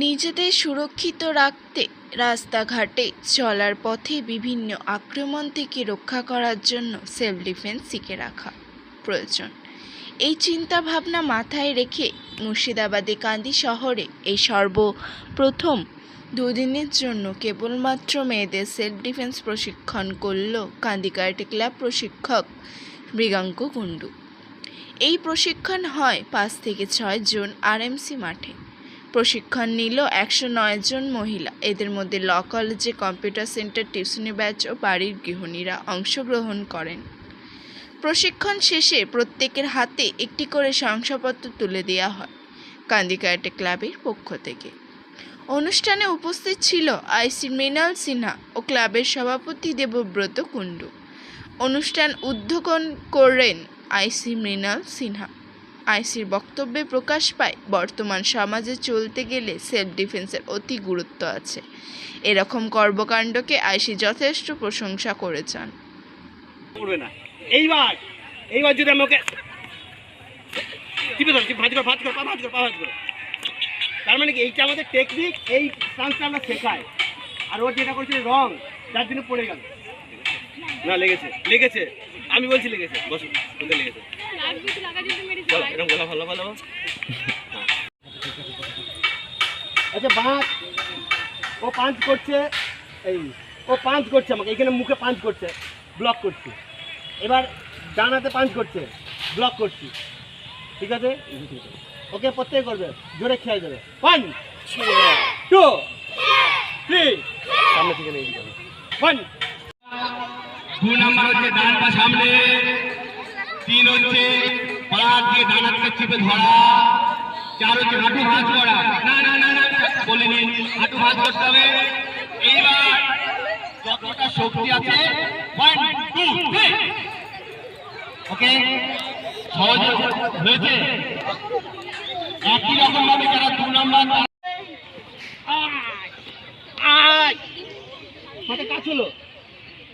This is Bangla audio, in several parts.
নিজেদের সুরক্ষিত রাখতে রাস্তাঘাটে চলার পথে বিভিন্ন আক্রমণ থেকে রক্ষা করার জন্য সেলফ ডিফেন্স শিখে রাখা প্রয়োজন। এই চিন্তা ভাবনা মাথায় রেখে মুর্শিদাবাদে কান্দি শহরে এই সর্বপ্রথম দুদিনের জন্য কেবলমাত্র মেয়েদের সেলফ ডিফেন্স প্রশিক্ষণ করল কান্দি কারাটে ক্লাব প্রশিক্ষক মৃগাঙ্ক কুণ্ডু। এই প্রশিক্ষণ হয় পাঁচ থেকে ছয় জুন আরএমসি মাঠে। প্রশিক্ষণ নিল একশো নয় জন মহিলা। এদের মধ্যে ল কলেজে কম্পিউটার সেন্টার, টিউশনি ব্যাচ ও বাড়ির গৃহিণীরা অংশগ্রহণ করেন। প্রশিক্ষণ শেষে প্রত্যেকের হাতে একটি করে শংসাপত্র তুলে দেওয়া হয় কান্দি ক্লাবের পক্ষ থেকে। অনুষ্ঠানে উপস্থিত ছিল আইসি মৃণাল সিনহা ও ক্লাবের সভাপতি দেবব্রত কুণ্ডু। অনুষ্ঠান উদ্বোধন করেন আইসি মৃণাল সিনহা। আইসির বক্তব্যে প্রকাশ পায় বর্তমান সমাজে চলতে গেলে সেলফ ডিফেন্সের অতি গুরুত্ব আছে। এরকম কর্মকাণ্ডকে আইসি যথেষ্ট প্রশংসা করেছেন। এইবার যদি তার মানে কি এইটা আমাদের টেকনিক এই ডান্সটা আমরা শেখাই। আর ও যেটা করছে রং যার জন্য পড়ে গেল। না লেগেছে লেগেছে। আমি বলছি লেগেছে বসো লেগেছে। এরকম বলা ভালো ভালো আচ্ছা বাঁক ও পাঞ্চ করছে এই ও পাঞ্চ করছে আমাকে এখানে মুখে পাঞ্চ করছে ব্লক করছি। এবার ডানাতে পাঞ্চ করছে ব্লক করছি। ঠিক আছে? ওকে প্রত্যেক করবে জোরে খেয়াল দেবে ওয়ান টু থ্রি সামনে থেকে নিয়ে যাবে। ওয়ান দু নাম্বার হচ্ছে ডান সামনে তিন হচ্ছে পাড়ার দিয়ে ডান হাতকে চেপে চার হচ্ছে হাঁটু ভাঁজ করা। হাঁটু ভাঁজ করতে হবে। এইবার যতটা শক্তি আছে ওকে সহজে হয়েছে। একই রকম ভাবে যারা দু নাম্বার মাথা কাজ হলো।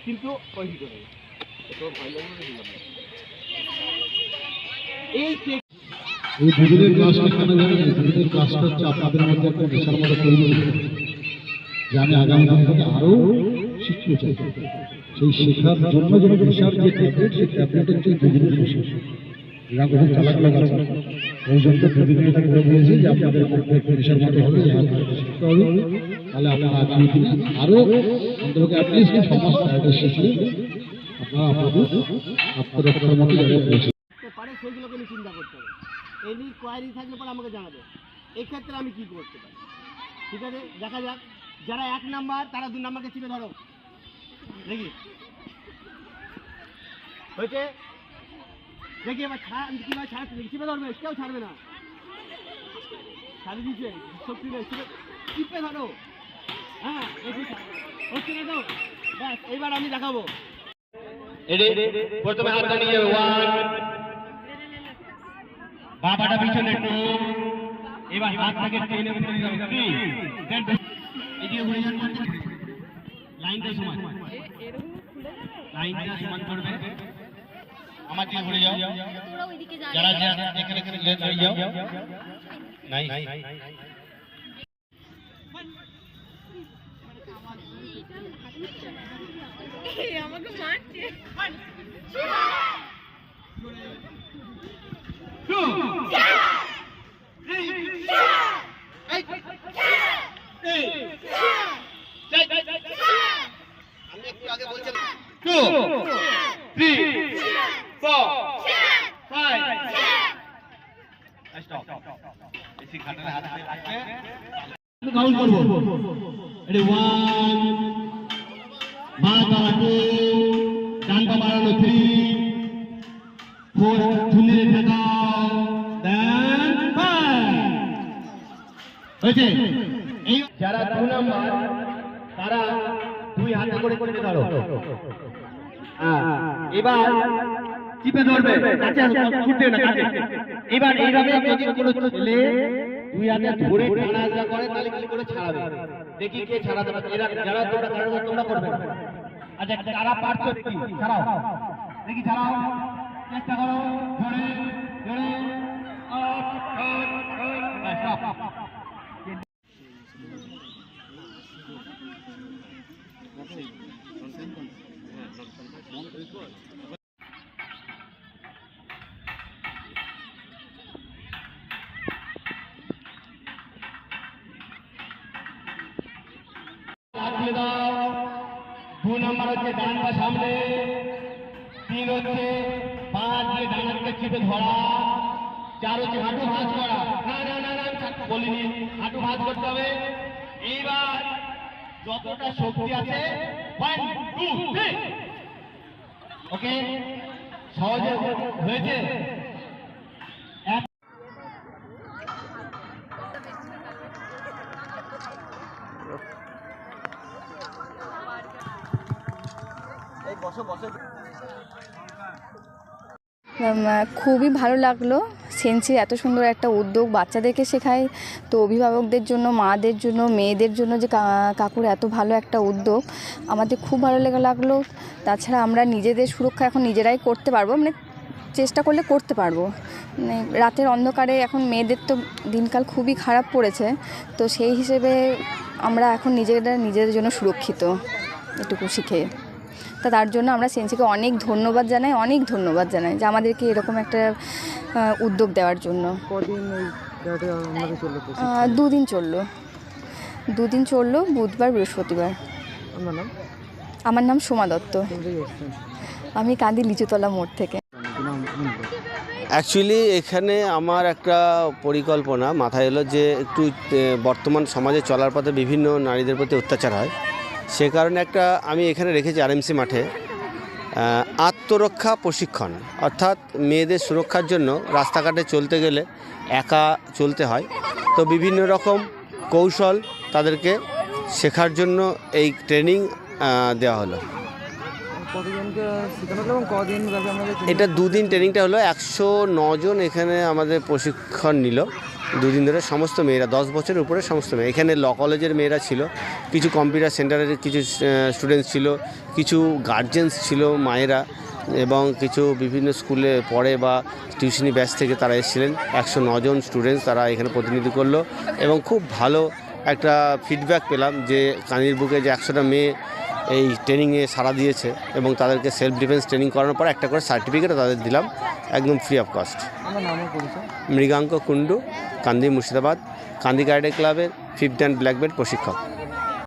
কিন্তু ওই ভিতরে এই টেক এই দুদিনের ক্লাসটা কেন জানেন দুদিনের হচ্ছে আপনাদের মধ্যে একটা মতো যে আমি আগামী দিন থেকে আরও শিখতে চাই। সেই শেখার জন্য যেন নেশার যে ট্যাবলেট সেই ট্যাবলেট হচ্ছে দুদিনের নেশা এরা খুব চালাক ওই জন্য করে দিয়েছি যে আপনাদের মধ্যে মতো হবে যে তাহলে আপনারা আগামী দিনে আরও অন্তত অ্যাটলিস্ট আপনারা আপনাদের মতো জায়গায় পৌঁছে সেইগুলোকে আমি চিন্তা করতে হবে। এনি কোয়ারি থাকলে পরে আমাকে জানাবে। এক্ষেত্রে আমি কি করতে পারি? ঠিক আছে? দেখা যাক। যারা এক নাম্বার, তারা দু নাম্বারকে চিপে ধরো। দেখি। হয়েছে? দেখি এবার ছাড় কীভাবে ছাড়াচ্ছে দেখি চিপে ধরবে, কেউ ছাড়বে না। ছাড়ে দিচ্ছে শক্তি নেই। চিপে ধরো। হ্যাঁ হচ্ছে না তো? ব্যাস এইবার আমি দেখাবো। প্রথমে হাতটা নিয়ে ওয়ান বাবাটা পিছনে টু এবার হাতটাকে টেনে যাবে থ্রি দেন এদিকে ঘুরে যান লাইনটা সমান। লাইনটা সমান করবে। আমার দিকে ঘুরে যাও। যারা যারা এখানে এখানে লেট হয়ে যাও। নাই। আমাকে মারছে two three four five stop বেশি খাটালে হাত লাগবে কাউন্ট করব। এটি ওয়ান বাঁ যারা দু নাম্বার তারা দুই হাতে করে করে হ্যাঁ, এবার চিপে ধরবে। কাছে ছুটবে না কাছে এবার এইভাবে যদি কোনো ছেলে দুই হাতে ধরে টানাজা করে তাহলে কি করে ছাড়াবে? দেখি কে ছাড়াতে পারে। এরা যারা তোমরা তোমরা করবে। আচ্ছা কারা পারছ দেখি ছাড়াও। দেখি ছাড়াও। চেষ্টা করো। ধরে ধরে। সামনে দাও। দু নাম্বার হচ্ছে ডান সামনে। তিন হচ্ছে পা দিয়ে ডান চিপে ধরা। চার হচ্ছে হাঁটু ভাঁজ করা। না না না না বলিনি। হাঁটু ভাঁজ করতে হবে। এইবার যতটা শক্তি আছে ওকে সহজে হয়েছে? খুবই ভালো লাগল। সেন্সির এত সুন্দর একটা উদ্যোগ বাচ্চাদেরকে শেখায়। তো অভিভাবকদের জন্য, মাদের জন্য, মেয়েদের জন্য যে কাকুর এত ভালো একটা উদ্যোগ, আমাদের খুব ভালো লেগে, লাগল। তাছাড়া আমরা নিজেদের সুরক্ষা এখন নিজেরাই করতে পারব মানে চেষ্টা করলে করতে পারব। মানে রাতের অন্ধকারে এখন মেয়েদের তো দিনকাল খুবই খারাপ পড়েছে, তো সেই হিসেবে আমরা এখন নিজেরা নিজেদের জন্য সুরক্ষিত। এটুকু শিখে। তা তার জন্য আমরা সেন্সিকে অনেক ধন্যবাদ জানাই অনেক ধন্যবাদ জানাই যে আমাদেরকে এরকম একটা উদ্যোগ দেওয়ার জন্য। দুদিন চলল। দুদিন চলল বুধবার বৃহস্পতিবার। আমার নাম? সোমা দত্ত। আমি কাঁদি লিচুতলা মোড় থেকে। অ্যাকচুয়ালি এখানে আমার একটা পরিকল্পনা মাথায় এলো যে একটু বর্তমান সমাজে চলার পথে বিভিন্ন নারীদের প্রতি অত্যাচার হয়। সে কারণে একটা আমি এখানে রেখেছি আরএমসি মাঠে আত্মরক্ষা প্রশিক্ষণ। অর্থাৎ মেয়েদের সুরক্ষার জন্য রাস্তাঘাটে চলতে গেলে একা চলতে হয়। তো বিভিন্ন রকম কৌশল তাদেরকে শেখার জন্য এই ট্রেনিং দেওয়া হলো। এটা দুদিন ট্রেনিংটা হলো, একশো নজন এখানে আমাদের প্রশিক্ষণ নিল। দুদিন ধরে সমস্ত মেয়েরা, দশ বছরের উপরে সমস্ত মেয়ে। এখানে ল কলেজের মেয়েরা ছিল, কিছু কম্পিউটার সেন্টারের কিছু স্টুডেন্টস ছিল, কিছু গার্জেন্স ছিল মায়েরা এবং কিছু বিভিন্ন স্কুলে পড়ে বা টিউশনি ব্যাচ থেকে তারা এসেছিলেন। একশো নজন স্টুডেন্টস তারা এখানে প্রতিনিধি করল এবং খুব ভালো একটা ফিডব্যাক পেলাম যে কানির বুকে যে একশোটা মেয়ে এই ট্রেনিংয়ে সাড়া দিয়েছে এবং তাদেরকে সেলফ ডিফেন্স ট্রেনিং করানোর পর একটা করে সার্টিফিকেট তাদের দিলাম একদম free of cost Mriganka Kundu Kandi Murshidabad Kandi garden ক্লাবের ফিফথ অ্যান্ড ব্ল্যাক বেল্ট প্রশিক্ষক।